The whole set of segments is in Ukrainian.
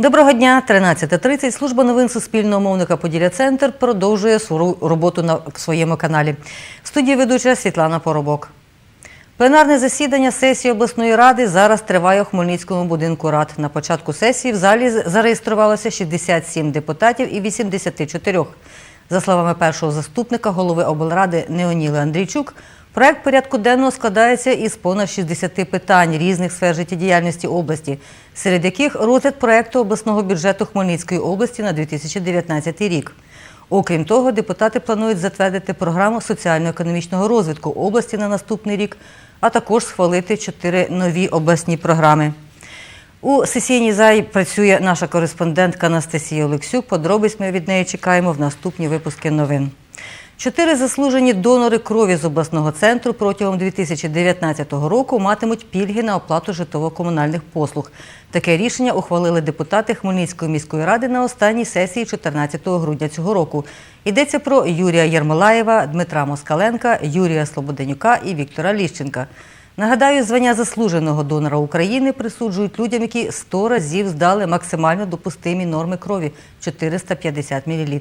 Доброго дня, 13.30. Служба новин Суспільного мовника Поділля Центр продовжує свою роботу на своєму каналі. В студії ведуча Світлана Поробок. Пленарне засідання сесії обласної ради зараз триває у Хмельницькому будинку рад. На початку сесії в залі зареєструвалося 67 депутатів і 84. За словами першого заступника голови облради Неоніли Андрійчук, проект порядку денного складається із понад 60 питань різних сфер життєдіяльності області, серед яких розгляд проекту обласного бюджету Хмельницької області на 2019 рік. Окрім того, депутати планують затвердити програму соціально-економічного розвитку області на наступний рік, а також схвалити чотири нові обласні програми. У сесійній залі працює наша кореспондентка Анастасія Олексюк. Подробиць ми від неї чекаємо в наступні випуски новин. Чотири заслужені донори крові з обласного центру протягом 2019 року матимуть пільги на оплату житлово-комунальних послуг. Таке рішення ухвалили депутати Хмельницької міської ради на останній сесії 14 грудня цього року. Йдеться про Юрія Єрмолаєва, Дмитра Москаленка, Юрія Слободенюка і Віктора Ліщенка. Нагадаю, звання заслуженого донора України присуджують людям, які 100 разів здали максимально допустимі норми крові 450 мл.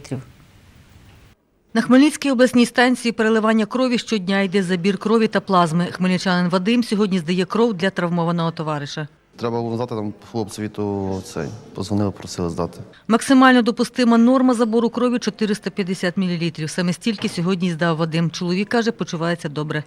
На Хмельницькій обласній станції переливання крові щодня йде забір крові та плазми. Хмельничанин Вадим сьогодні здає кров для травмованого товариша. Треба було здати там хлопцеві, то цей позвонили, просили здати. Максимально допустима норма забору крові 450 мл. Саме стільки сьогодні здав Вадим. Чоловік каже, почувається добре.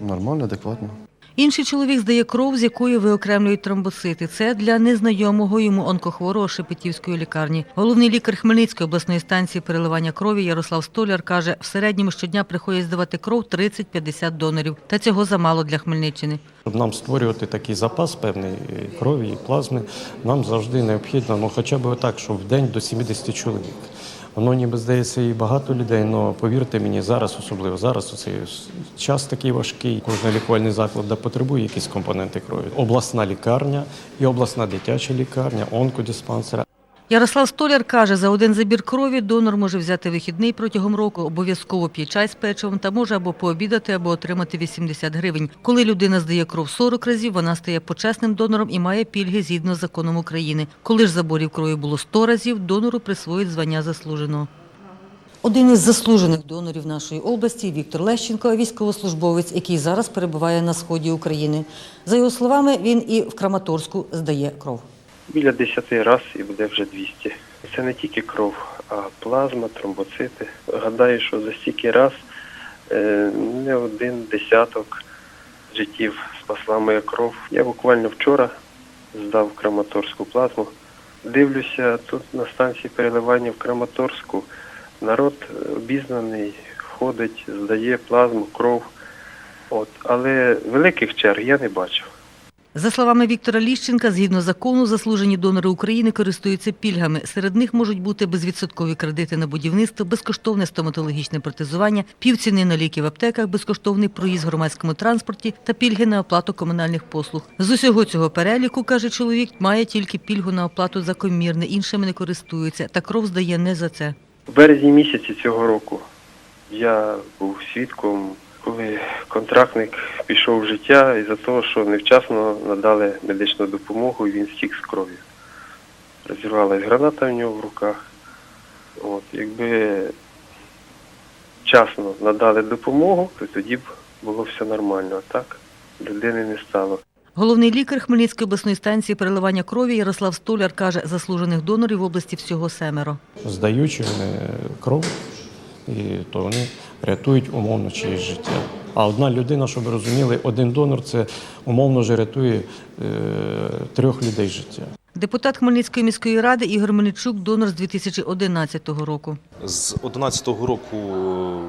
Нормально, адекватно. Інший чоловік здає кров, з якої виокремлюють тромбоцити. Це для незнайомого йому онкохворого Шепетівської лікарні. Головний лікар Хмельницької обласної станції переливання крові Ярослав Столяр каже, в середньому щодня приходять здавати кров 30-50 донорів. Та цього замало для Хмельниччини. Щоб нам створювати такий запас певний і крові і плазми, нам завжди необхідно, ну хоча б так, щоб в день до 70 чоловік. Воно ніби здається і багато людей, але повірте мені, зараз особливо зараз у цей час такий важкий. Кожен лікувальний заклад де потребує якісь компоненти крові. Обласна лікарня і обласна дитяча лікарня, онкодиспансер. Ярослав Столяр каже, за один забір крові донор може взяти вихідний протягом року, обов'язково п'є чай з печивом та може або пообідати, або отримати 80 гривень. Коли людина здає кров 40 разів, вона стає почесним донором і має пільги згідно з законом України. Коли ж заборів крові було 100 разів, донору присвоїть звання заслуженого. Один із заслужених донорів нашої області Віктор Лещенко, військовослужбовець, який зараз перебуває на сході України. За його словами, він і в Краматорську здає кров. Біля 10 раз і буде вже 200. Це не тільки кров, а плазма, тромбоцити. Гадаю, що за стільки раз е, не один десяток життів спасла моя кров. Я буквально вчора здав Краматорську плазму. Дивлюся, тут на станції переливання в Краматорську народ обізнаний, ходить, здає плазму, кров. От. Але великих черг я не бачив. За словами Віктора Ліщенка, згідно закону, заслужені донори України користуються пільгами. Серед них можуть бути безвідсоткові кредити на будівництво, безкоштовне стоматологічне протезування, півціни на ліки в аптеках, безкоштовний проїзд в громадському транспорті та пільги на оплату комунальних послуг. З усього цього переліку, каже чоловік, має тільки пільгу на оплату за комірне, іншими не користується, та кров здає не за це. В березні місяці цього року я був свідком, коли контрактник пішов в життя із-за того, що невчасно надали медичну допомогу, і він стік з кров'ю. Розірвалась граната в нього в руках. От, якби вчасно надали допомогу, то тоді б було все нормально. А так людини не стало. Головний лікар Хмельницької обласної станції переливання крові Ярослав Столяр каже, заслужених донорів в області всього семеро. Здаючи вони кров, і то вони рятують умовно чиєсь життя. А одна людина, щоб ви розуміли, один донор це умовно вже рятує е, трьох людей життя. Депутат Хмельницької міської ради Ігор Мельничук, донор з 2011 року. З 11-го року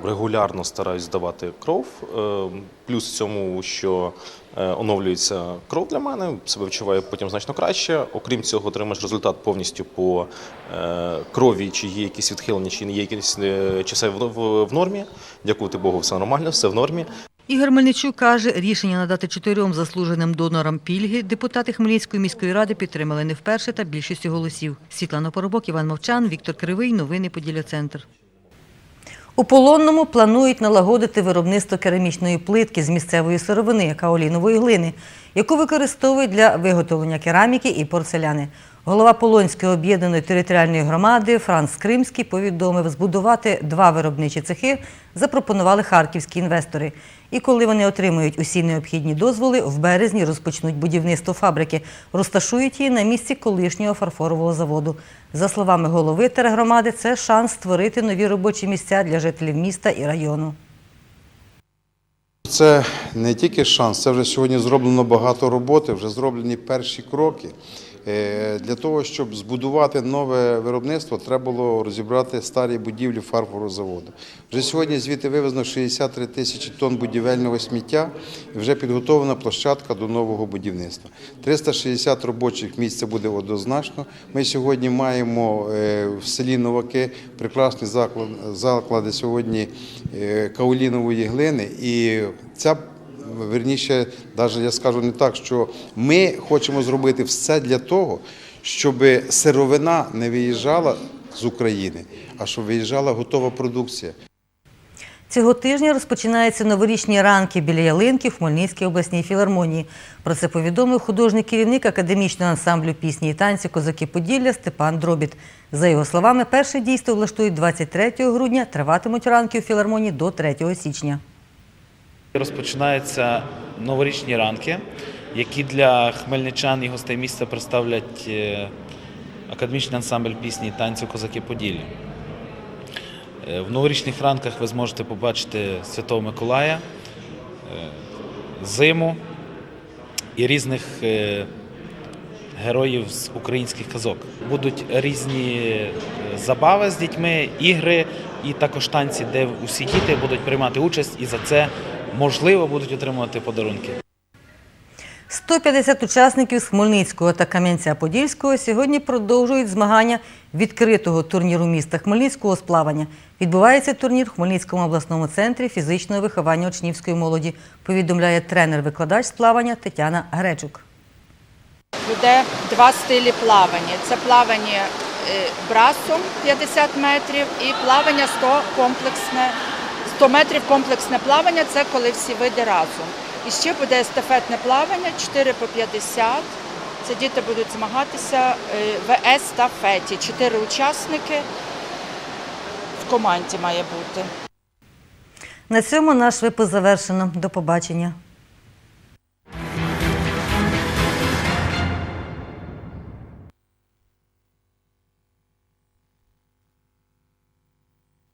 регулярно стараюсь здавати кров. Е, Плюс в цьому, що е, оновлюється кров для мене, себе відчуваю потім значно краще. Окрім цього, отримаєш результат повністю по е, крові, чи є якісь відхилення, чи не є якісь чи все в нормі. Дякувати Богу, все нормально, все в нормі. Ігор Мельничук каже, рішення надати чотирьом заслуженим донорам пільги депутати Хмельницької міської ради підтримали не вперше та більшістю голосів. Світлана Поробок, Іван Мовчан, Віктор Кривий. Новини Поділля Центр. У Полонному планують налагодити виробництво керамічної плитки з місцевої сировини, каолінової глини, яку використовують для виготовлення кераміки і порцеляни. Голова Полонської об'єднаної територіальної громади Франц Кримський повідомив, збудувати два виробничі цехи запропонували харківські інвестори. І коли вони отримують усі необхідні дозволи, в березні розпочнуть будівництво фабрики, розташують її на місці колишнього фарфорового заводу. За словами голови тергромади, це шанс створити нові робочі місця для жителів міста і району. Це не тільки шанс, це вже сьогодні зроблено багато роботи, вже зроблені перші кроки. Е, Для того, щоб збудувати нове виробництво, треба було розібрати старі будівлі фарфорового заводу. Вже сьогодні звідти вивезено 63 тисячі тонн будівельного сміття і вже підготовлена площадка до нового будівництва. 360 робочих місць буде однозначно. Ми сьогодні маємо е, в селі Новаки прекрасні заклад- заклади сьогодні е, каолінової глини. І ця верніше, навіть я скажу не так, що ми хочемо зробити все для того, щоб сировина не виїжджала з України, а щоб виїжджала готова продукція. Цього тижня розпочинаються новорічні ранки біля ялинки в Хмельницькій обласній філармонії. Про це повідомив художній керівник академічного ансамблю пісні і танці Козаки Поділля Степан Дробіт. За його словами, перше дійство влаштують 23 грудня, триватимуть ранки у філармонії до 3 січня. Розпочинаються новорічні ранки, які для хмельничан і гостей міста представлять е, академічний ансамбль пісні і танцю Козаки Поділлі. Е, В новорічних ранках ви зможете побачити Святого Миколая, е, зиму і різних героїв з українських казок. Будуть різні забави з дітьми, ігри і також танці, де усі діти будуть приймати участь і за це можливо будуть отримувати подарунки. 150 учасників з Хмельницького та Кам'янця-Подільського сьогодні продовжують змагання відкритого турніру міста Хмельницького з плавання. Відбувається турнір в Хмельницькому обласному центрі фізичного виховання учнівської молоді, повідомляє тренер-викладач з плавання Тетяна Гречук. буде два стилі плавання. Це плавання е, брасом 50 метрів і плавання 100 комплексне 100 метрів комплексне плавання це коли всі види разом. І ще буде естафетне плавання 4 по 50. Це діти будуть змагатися е, в естафеті. Чотири учасники в команді має бути. На цьому наш випуск завершено. До побачення.